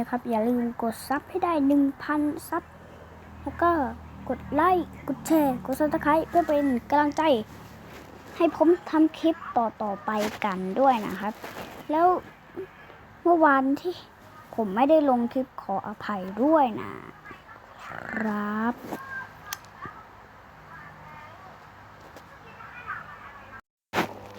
นะครับ อย่าลืมกดซับให้ได้ 1,000 ซับ แล้วก็กดไลค์ กดแชร์ กดซับสไครต์เพื่อเป็นกำลังใจ ให้ผมทำคลิปต่อๆไปกันด้วยนะครับ แล้วเมื่อวานที่ผมไม่ได้ลงคลิปขออภัยด้วยนะครับ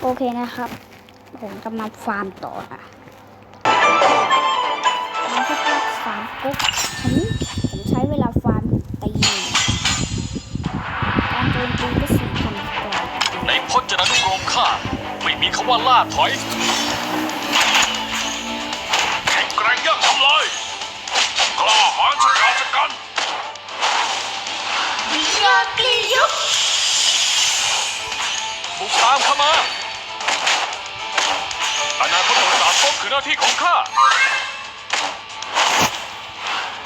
โอเคนะครับ ผมจะมาฟาร์มต่อนะ ฟาร์มปุ๊บผมผมใช้เวลาฟาร์มตีหนึ่งการโจมตีก็สี่พันกว่าในพจนานุกรมข้าไม่มีคำว่าล่าถอยแข็งแกร่งยากทำลายกล้าหาญชะกาจกันวิญญาณกลียุคบุกตามเข้ามาอนาคตของสามก๊กคือหน้าที่ของข้า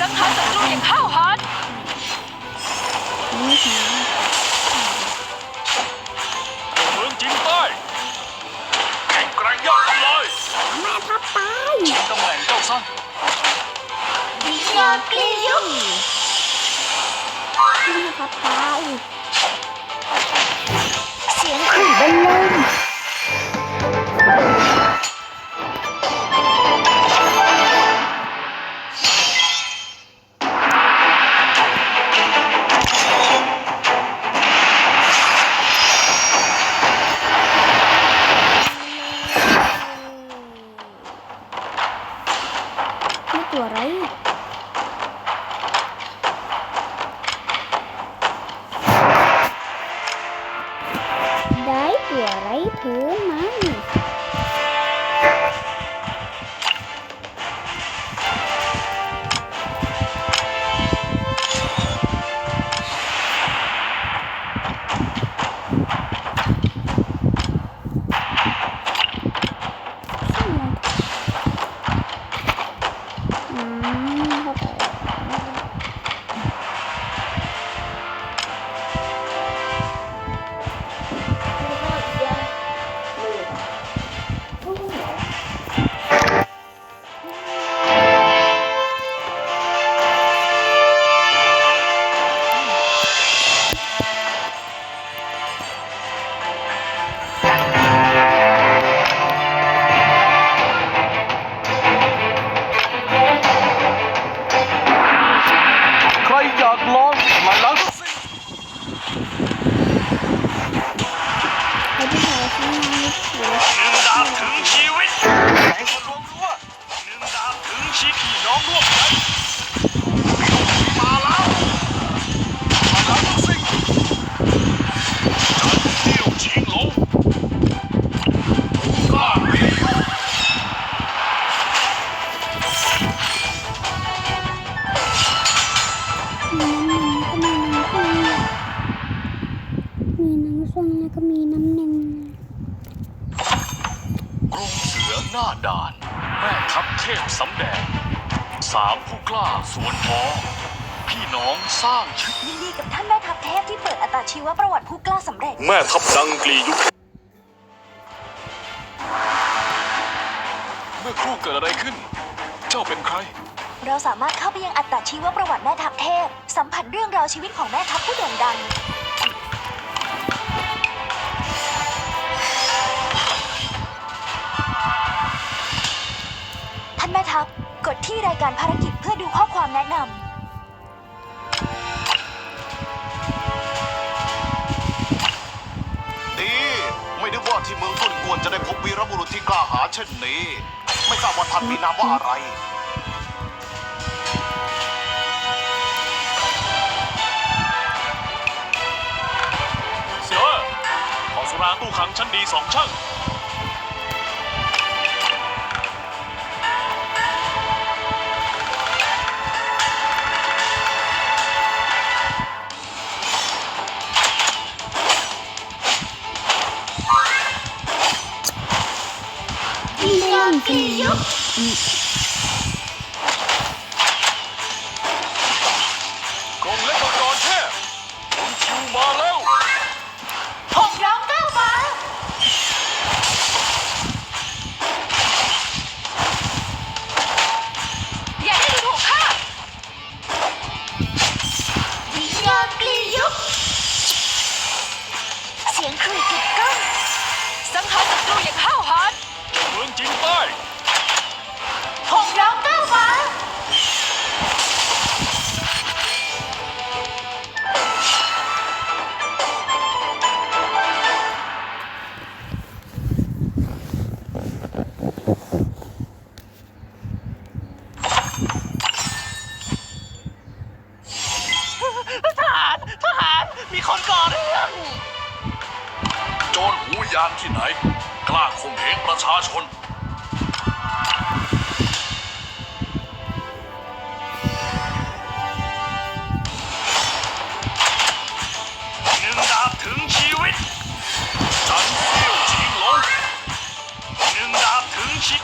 สังหารศัตรูอย่างห้าวหาญนี่คือเมืองจีนใต้แข็งแกร่งยากทำลายแม่ทัพตายชิงตำแหน่งเจ้าซะวิญญาณกลียุคแม่ทัพตายเสียงครีเป็นลมนี่ ได้ตั ด่าน แม่ทัพเทพสำแดงสามผู้กล้าสวนท้อพี่น้องสร้างชื่อยินดีกับท่านแม่ทัพเทพที่เปิดอัตชีวประวัติผู้กล้าสำเร็จ แม่ทัพดังกลียุคเมื่อครู่เกิดอะไรขึ้น เจ้าเป็นใคร เราสามารถเข้าไปยังอัตชีวประวัติแม่ทัพเทพ สัมผัสเรื่องราวชีวิตของแม่ทัพผู้โด่งดัง ดที่รายการภารกิจเพื่อดูข้อความแนะนำดีไม่นึกว่าที่เมืองต้นกวนจะได้พบวีรบุรุษที่กล้าหาญเช่นนี้ ไม่ทราบว่าท่านมีนามว่าอะไร เสียวเอ้อขอสุราตู้ขังชั้นดีสองช่าง ก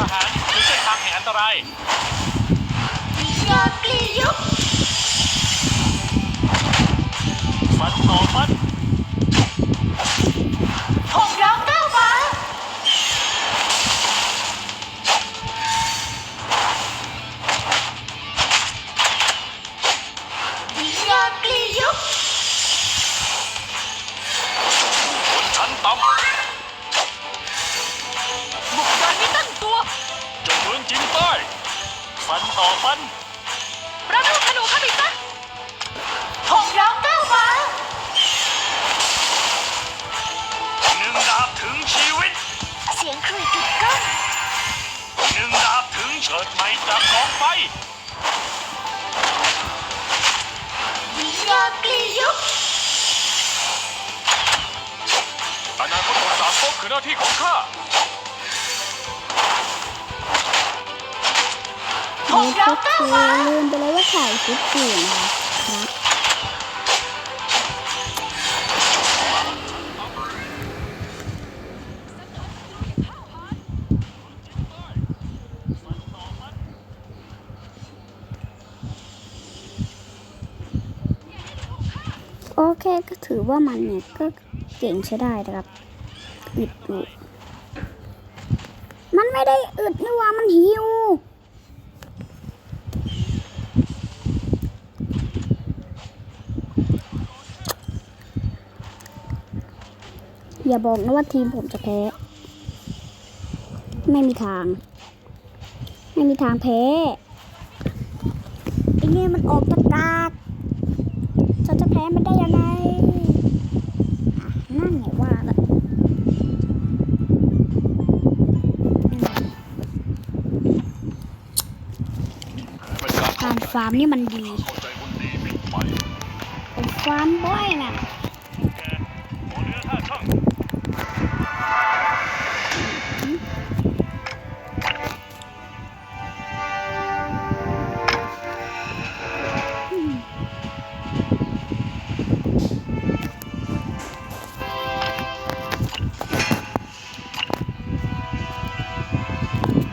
ทหารคือเส้นทางแห่งอันตรายวิญญาณกลียุบฟันต่อฟัน คือหน้าที่ของข้าหงร้องก้าคือฟ้าลืมไปเลยว่าถ่ายคลิปอยู่นะครับโอเคก็ถือว่ามันเนี่ยก็เก่งใช้ได้นะครับ อึดอยู่มันไม่ได้อึดนี่ว่ามันหิวอย่าบอกนะว่าทีมผมจะแพ้ ไม่มีทาง ไม่มีทางแพ้ไอ้เนี่ยมันออกจากากฉันจะแพ้มันได้ยังไง ฟาร์มนี่มันดีผมฟาร์มบ่อยนะ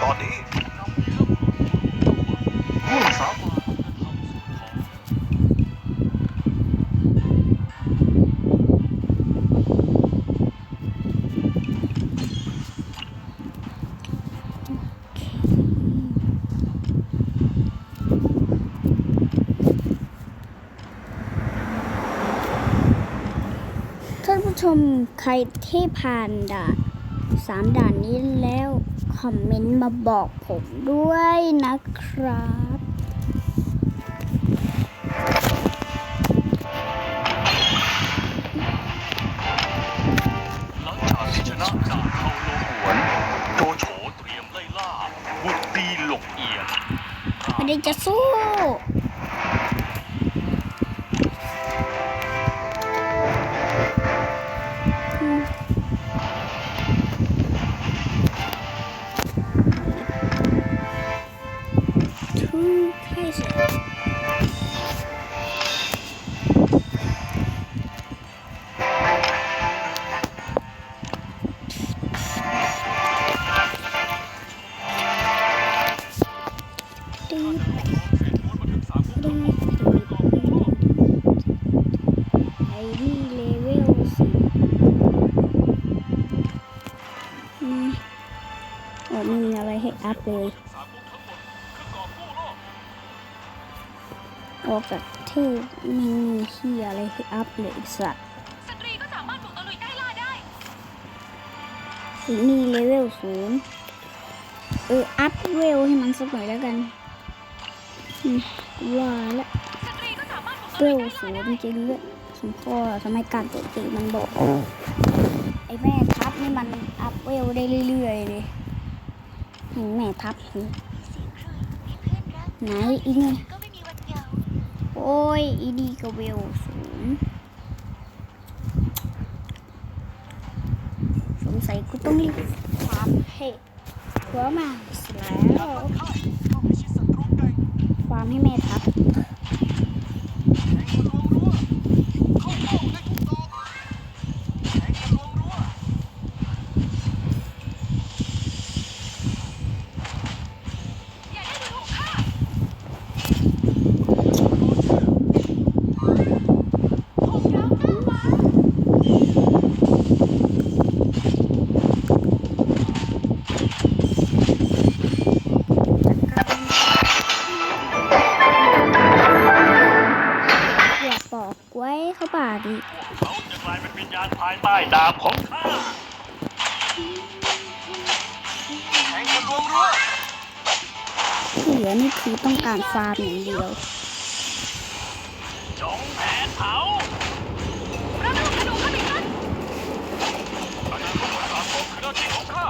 ตอนนี้ ใครที่ผ่านด่านสามด่านนี้แล้ว คอมเมนต์มาบอกผมด้วยนะครับหลังจากที่ชนะด่านเข้าโลหวนโจโฉเตรียมไล่ล่าผู้ได้จะสู้ ไอดีเลเวลสิอ๋อมีอะไรให้อัพเลยออกจากเทพม่มีที่อะไรให้อัพเลยไอ้สัตว์สตรีก็สามารถบุกตะลุยใต้ลาได้สีนี่เลเวลศูนย์เออ อัพเวลให้มันสักหน่อยแล้วกัน ว่าแล้วสตรีก็สามารถบุกตะเวลุยลสูงจริงๆด้วยสมพ่อทำไมการโจมตีมันบอกไอ้แม่ทัพนี่มันอัพเวลได้เรื่อยๆเลยหืมแม่ทัพหืมเสียงครุยมีเพื่อนรักไหนอีเนี่ยก็ไม่มีวันเหงาโอ้ยอีนี่ก็เวลสูงสงสัยกูต้องรีบฟาร์มให้เพื่อมาสแล้ว ฟาร์มให้แม่ทับ จงแผนเผาเราต้องกระโดดเข้าไปกันอาณาจักรสามก๊กคือหน้าที่ของข้า